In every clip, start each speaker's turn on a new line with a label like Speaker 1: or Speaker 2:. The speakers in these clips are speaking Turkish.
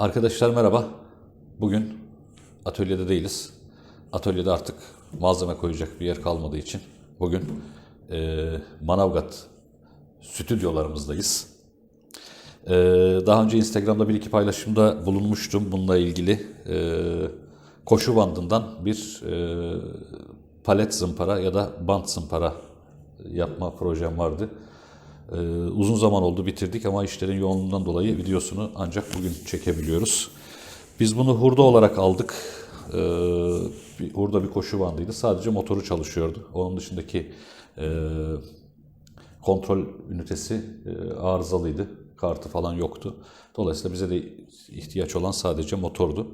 Speaker 1: Arkadaşlar merhaba. Bugün atölyede değiliz. Atölyede artık malzeme koyacak bir yer kalmadığı için bugün eee, Manavgat stüdyolarımızdayız. Eee, daha önce Instagram'da bir iki paylaşımda bulunmuştum bununla ilgili. Eee, koşu bandından bir eee, palet zımpara ya da bant zımpara yapma projem vardı. Ee, uzun zaman oldu bitirdik ama işlerin yoğunluğundan dolayı videosunu ancak bugün çekebiliyoruz. Biz bunu hurda olarak aldık. Ee, bir, hurda bir koşu bandıydı. Sadece motoru çalışıyordu. Onun dışındaki e, kontrol ünitesi e, arızalıydı. Kartı falan yoktu. Dolayısıyla bize de ihtiyaç olan sadece motordu.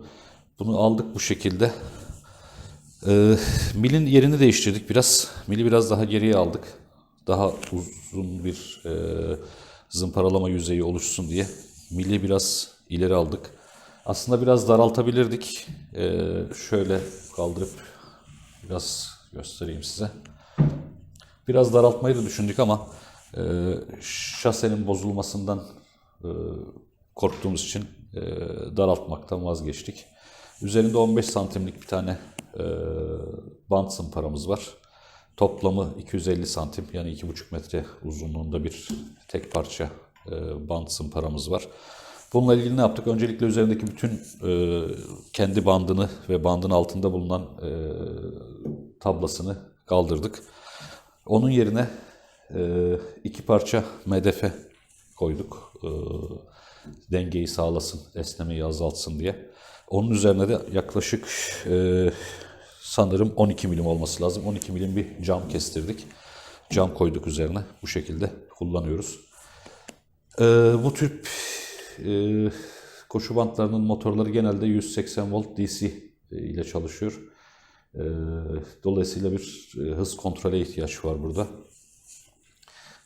Speaker 1: Bunu aldık bu şekilde. Ee, milin yerini değiştirdik biraz. Mili biraz daha geriye aldık. Daha uzun bir e, zımparalama yüzeyi oluşsun diye. Mili biraz ileri aldık. Aslında biraz daraltabilirdik. Ee, şöyle kaldırıp biraz göstereyim size. Biraz daraltmayı da düşündük ama e, şasenin bozulmasından e, korktuğumuz için e, daraltmaktan vazgeçtik. Üzerinde 15 santimlik bir tane e, bant zımparamız var. Toplamı 250 santim yani 2,5 metre uzunluğunda bir tek parça e, bant zımparamız var. Bununla ilgili ne yaptık? Öncelikle üzerindeki bütün e, kendi bandını ve bandın altında bulunan e, tablasını kaldırdık. Onun yerine e, iki parça medefe koyduk. E, dengeyi sağlasın, esnemeyi azaltsın diye. Onun üzerine de yaklaşık e, sanırım 12 milim olması lazım. 12 milim bir cam kestirdik. Cam koyduk üzerine. Bu şekilde kullanıyoruz. E, bu tip e, koşu bantlarının motorları genelde 180 volt DC ile çalışıyor. E, dolayısıyla bir e, hız kontrole ihtiyaç var burada.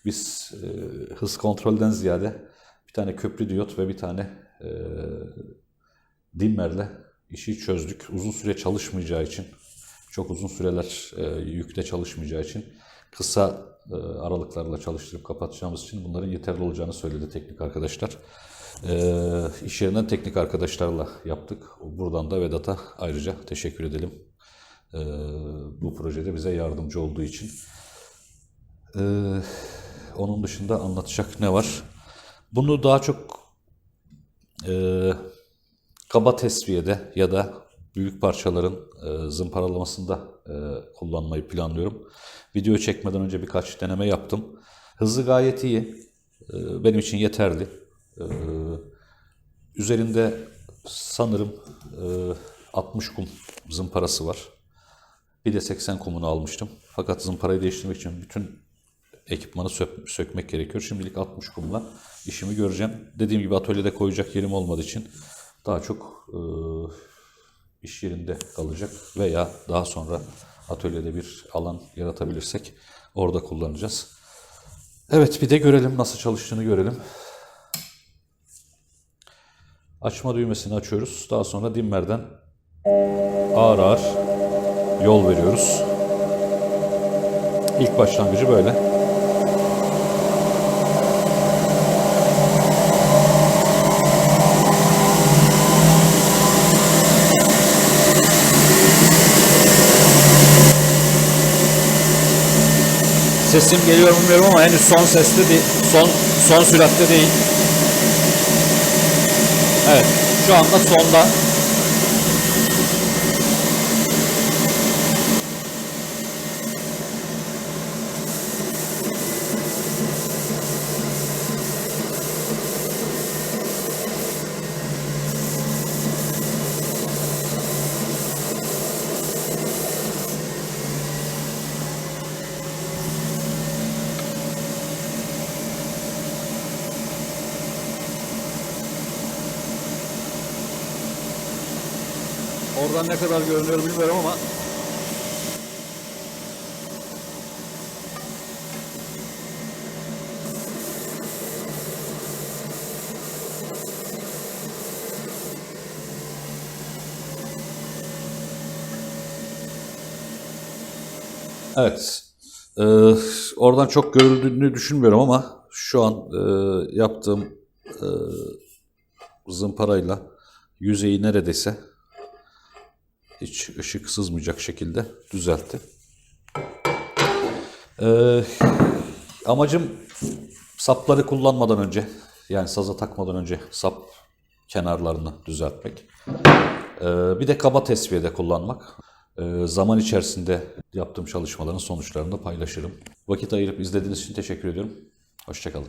Speaker 1: Biz e, hız kontrolden ziyade bir tane köprü diyot ve bir tane e, dimmerle işi çözdük. Uzun süre çalışmayacağı için, çok uzun süreler e, yükte çalışmayacağı için kısa e, aralıklarla çalıştırıp kapatacağımız için bunların yeterli olacağını söyledi teknik arkadaşlar. E, iş yerinden teknik arkadaşlarla yaptık. Buradan da Vedat'a ayrıca teşekkür edelim. Bu projede bize yardımcı olduğu için. Onun dışında anlatacak ne var? Bunu daha çok kaba tesviyede ya da büyük parçaların e, zımparalamasında e, kullanmayı planlıyorum. Video çekmeden önce birkaç deneme yaptım. Hızı gayet iyi. E, benim için yeterli. E, üzerinde sanırım e, 60 kum zımparası var. Bir de 80 kumunu almıştım. Fakat zımparayı değiştirmek için bütün ekipmanı sök- sökmek gerekiyor. Şimdilik 60 kumla işimi göreceğim. Dediğim gibi atölyede koyacak yerim olmadığı için daha çok e, iş yerinde kalacak veya daha sonra atölyede bir alan yaratabilirsek orada kullanacağız. Evet bir de görelim nasıl çalıştığını görelim. Açma düğmesini açıyoruz. Daha sonra dimmerden ağır ağır yol veriyoruz. İlk başlangıcı böyle. Sesim geliyor mu bilmiyorum ama henüz son sesli değil. Son son süratte değil. Evet. Şu anda sonda. Oradan ne kadar görünüyor bilmiyorum ama Evet. Ee, oradan çok görüldüğünü düşünmüyorum ama şu an e, yaptığım e, zımparayla yüzeyi neredeyse hiç ışık sızmayacak şekilde düzeltti. Ee, amacım sapları kullanmadan önce yani saza takmadan önce sap kenarlarını düzeltmek. Ee, bir de kaba tesviyede kullanmak. Ee, zaman içerisinde yaptığım çalışmaların sonuçlarını da paylaşırım. Vakit ayırıp izlediğiniz için teşekkür ediyorum. Hoşçakalın.